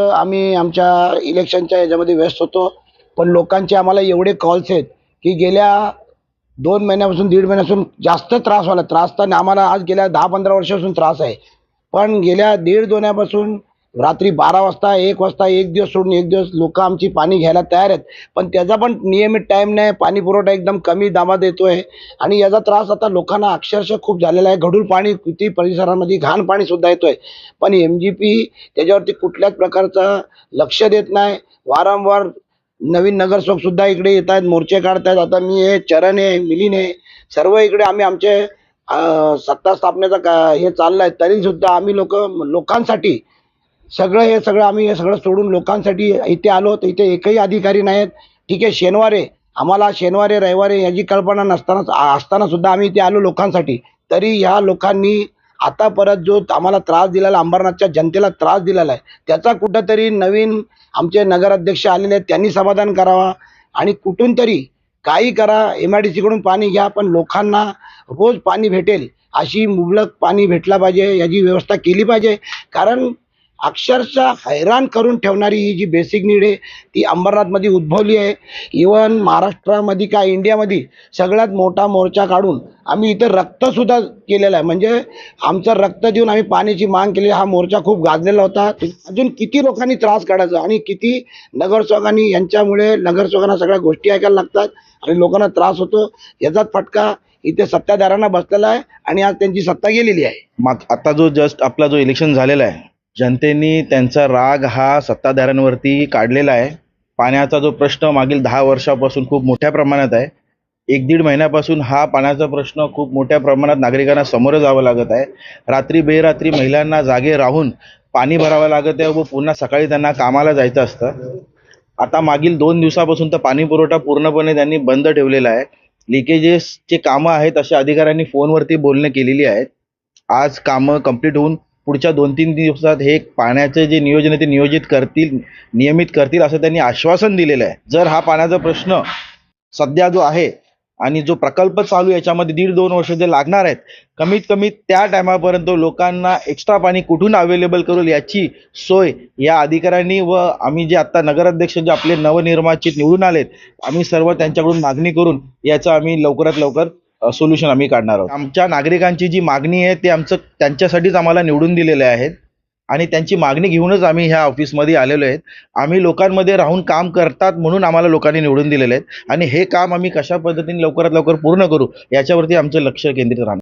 आम्ही आमच्या इलेक्शनच्या याच्यामध्ये व्यस्त होतो. पण लोकांचे आम्हाला एवढे कॉल्स आहेत की गेल्या दोन महिन्यापासून दीड महिन्यापासून जास्त त्रास व्हायला त्रास तर आम्हाला आज गेल्या दहा पंधरा वर्षापासून त्रास आहे. पण गेल्या दीड दोन्यापासून रात्री बारा वाजता एक वाजता एक दिवस सोडून एक दिवस लोक आमची पाणी घ्यायला तयार आहेत. पण त्याचा पण नियमित टाईम नाही पाणी पुरवठा एकदम कमी दाबात येतोय. आणि याचा त्रास आता लोकांना अक्षरशः खूप झालेला आहे. घडूळ पाणी किती परिसरामध्ये घाण पाणी सुद्धा येतोय. पण एम जी पी त्याच्यावरती कुठल्याच प्रकारचं लक्ष देत नाही. वारंवार नवीन नगरसेवक सुद्धा इकडे येत आहेत. मोर्चे काढतायत. आता मी आहे चरण आहे मिलीन आहे. सर्व इकडे आम्ही आमचे सत्ता स्थापनेचा का हे चाललंय. तरी सुद्धा आम्ही लोक लोकांसाठी सगळं हे सगळं आम्ही हे सगळं सोडून लोकांसाठी इथे आलो तर इथे एकही अधिकारी नाहीत ठीक आहे शनिवारे आम्हाला शनिवारे रविवारे याची कल्पना नसताना असताना सुद्धा आम्ही इथे आलो लोकांसाठी. तरी ह्या लोकांनी आता परत जो आम्हाला त्रास दिलेला अंबरनाथच्या जनतेला त्रास दिलेला आहे त्याचा कुठंतरी नवीन आमचे नगराध्यक्ष आलेले आहेत त्यांनी समाधान करावा. आणि कुठून तरी काही करा एम आय डी सीकडून पाणी घ्या पण लोकांना रोज पाणी भेटेल अशी मुबलक पाणी भेटला पाहिजे याची व्यवस्था केली पाहिजे. कारण अक्षरशः हैराण करून ठेवणारी ही जी बेसिक नीड आहे ती अंबरनाथमध्ये उद्भवली आहे. इवन महाराष्ट्रामध्ये काय इंडियामध्ये सगळ्यात मोठा मोर्चा काढून आम्ही इथं रक्तसुद्धा केलेलं आहे. म्हणजे आमचं रक्त देऊन आम्ही पाण्याची मांग केली. हा मोर्चा खूप गाजलेला होता. अजून किती लोकांनी त्रास काढायचा आणि किती नगरसेवकांनी यांच्यामुळे नगरसेवकांना सगळ्या गोष्टी ऐकायला लागतात आणि लोकांना त्रास होतो. याचाच फटका इथे सत्ताधाऱ्यांना बसलेला आहे आणि आज त्यांची सत्ता गेलेली आहे. मग आता जो जस्ट आपला जो इलेक्शन झालेला आहे जनतेने त्यांचा राग हा सत्ताधाऱ्यांवरती काढलेला आहे. पाण्याचा जो प्रश्न मागील दहा वर्षापासून खूप मोठ्या प्रमाणात आहे. एक दीड महिन्यापासून हा पाण्याचा प्रश्न खूप मोठ्या प्रमाणात नागरिकांना समोर जावं लागत आहे. रात्री बेरात्री महिलांना जागे राहून पाणी भरावं लागत आहे व पुन्हा सकाळी त्यांना कामाला जायचं असतं. आता मागील दोन दिवसापासून तर पाणी पुरवठा पूर्णपणे त्यांनी बंद ठेवलेला आहे. लिकेजेसचे कामं आहेत अशा अधिकाऱ्यांनी फोनवरती बोलणे केलेली आहेत. आज कामं कंप्लीट होऊन पुढच्या दोन तीन दिवसात हे पाण्याचे जे नियोजन आहे ते नियोजित करतील नियमित करतील असं त्यांनी आश्वासन दिलेलं आहे. जर हा पाण्याचा प्रश्न सध्या जो आहे आणि जो प्रकल्प चालू आहे याच्यामध्ये दीड दोन वर्ष जे लागणार आहेत कमीत कमी त्या टायमापर्यंत लोकांना एक्स्ट्रा पाणी कुठून अवेलेबल करू याची सोय या अधिकाऱ्यांनी व आम्ही जे आत्ता नगराध्यक्ष जे आपले नवनिर्वाचित निवडून आलेत आम्ही सर्व त्यांच्याकडून मागणी करून याचा आम्ही लवकरात लवकर सोल्युशन आम्ही काढणार आहोत. आमच्या नागरिकांची जी मागणी आहे ते आमचं त्यांच्यासाठीच आम्हाला निवडून दिलेले आहेत. आणि त्यांची मागणी घेऊनच आम्ही ह्या ऑफिसमध्ये आलेलो आहेत. आम्ही लोकांमध्ये राहून काम करतात म्हणून आम्हाला लोकांनी निवडून दिलेले आहेत. आणि हे काम आम्ही कशा पद्धतीने लवकरात लवकर पूर्ण करू याच्यावरती आमचं लक्ष केंद्रित राहणार.